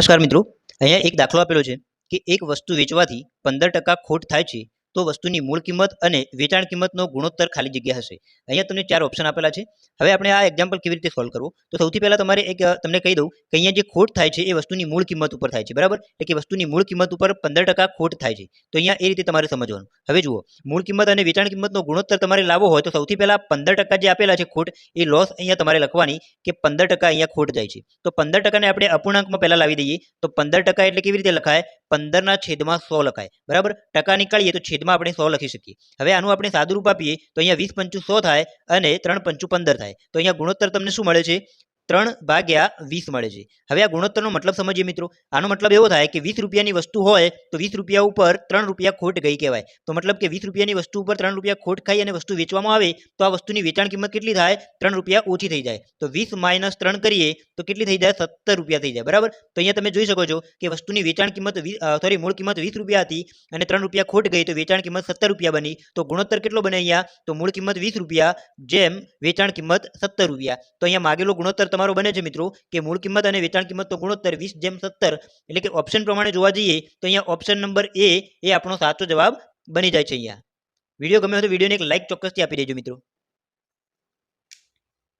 નમસ્કાર મિત્રો, અહીંયા એક દાખલો આપેલો છે કે એક વસ્તુ વેચવાથી પંદર ટકા ખોટ થાય છે. તો વસ્તુની મૂળ કિંમત અને વેચાણ કિંમતનો ગુણોત્તર ખાલી જગ્યા હશે. અહીંયા તમને ચાર ઓપ્શન આપેલા છે. હવે આપણે આ એક્ઝામ્પલ કેવી રીતે સોલ્વ કરવું? તો સૌથી પહેલાં તમારે એક તમને કહી દઉં કે અહીંયા જે ખોટ થાય છે એ વસ્તુની મૂળ કિંમત ઉપર થાય છે. બરાબર? એટલે કે વસ્તુની મૂળ કિંમત ઉપર પંદર ટકા ખોટ થાય છે. તો અહીંયા એ રીતે તમારે સમજવાનું. હવે જુઓ, મૂળ કિંમત અને વેચાણ કિંમતનો ગુણોત્તર તમારે લાવવો હોય તો સૌથી પહેલાં પંદર ટકા જે આપેલા છે ખોટ, એ લોસ અહીંયા તમારે લખવાની કે પંદર ટકા અહીંયા ખોટ જાય છે. તો પંદર ટકાને આપણે અપૂર્ણાંકમાં પહેલાં લાવી દઈએ. તો પંદર ટકા એટલે કેવી રીતે લખાય? પંદરના છેદમાં સો લખાય. બરાબર? ટકા નીકાળીએ તો છેદમાં આપણે સો લખી શકીએ. હવે આનું આપણે સાદું રૂપ આપીએ તો અહીંયા વીસ પંચું સો થાય અને ત્રણ પંચું પંદર થાય. તો અહીંયા ગુણોત્તર તમને શું મળે છે? ત્રણ ભાગ્યા વીસ મળે છે. હવે આ ગુણોત્તરનો મતલબ સમજીએ મિત્રો. આનો મતલબ એવો થાય કે વીસ રૂપિયાની વસ્તુ હોય તો વીસ રૂપિયા ઉપર ત્રણ રૂપિયા ખોટ ગઈ કહેવાય. તો મતલબ કે વીસ રૂપિયાની વસ્તુ ઉપર ત્રણ રૂપિયા ખોટ ખાઈ અને વસ્તુ વેચવામાં આવે તો આ વસ્તુની વેચાણ કિંમત કેટલી થાય? ત્રણ રૂપિયા ઓછી થઈ જાય. તો વીસ માઇનસ ત્રણ કરીએ તો કેટલી થઈ જાય? સત્તર રૂપિયા થઈ જાય. બરાબર? તો અહીંયા તમે જોઈ શકો છો કે વસ્તુની વેચાણ કિંમત સોરી મૂળ કિંમત વીસ રૂપિયા હતી અને ત્રણ રૂપિયા ખોટ ગઈ તો વેચાણ કિંમત સત્તર રૂપિયા બની. તો ગુણોત્તર કેટલો બને અહીંયા? તો મૂળ કિંમત વીસ રૂપિયા જેમ વેચાણ કિંમત સત્તર રૂપિયા. તો અહીંયા માગેલો ગુણોત્તર તમારો બને છે મિત્રો, કે મૂળ કિંમત અને વેચાણ કિંમતનો ગુણોત્તર, વીસ જેમ સત્તર, એટલે કે ઓપ્શન પ્રમાણે જોવા જઈએ, તો અહીંયા ઓપ્શન નંબર એ એ આપણો સાચો જવાબ બની જાય છે અહીંયા. વીડિયો ગમે હોય તો વિડીયોને એક લાઇક ચોક્કસથી આપી દેજો મિત્રો.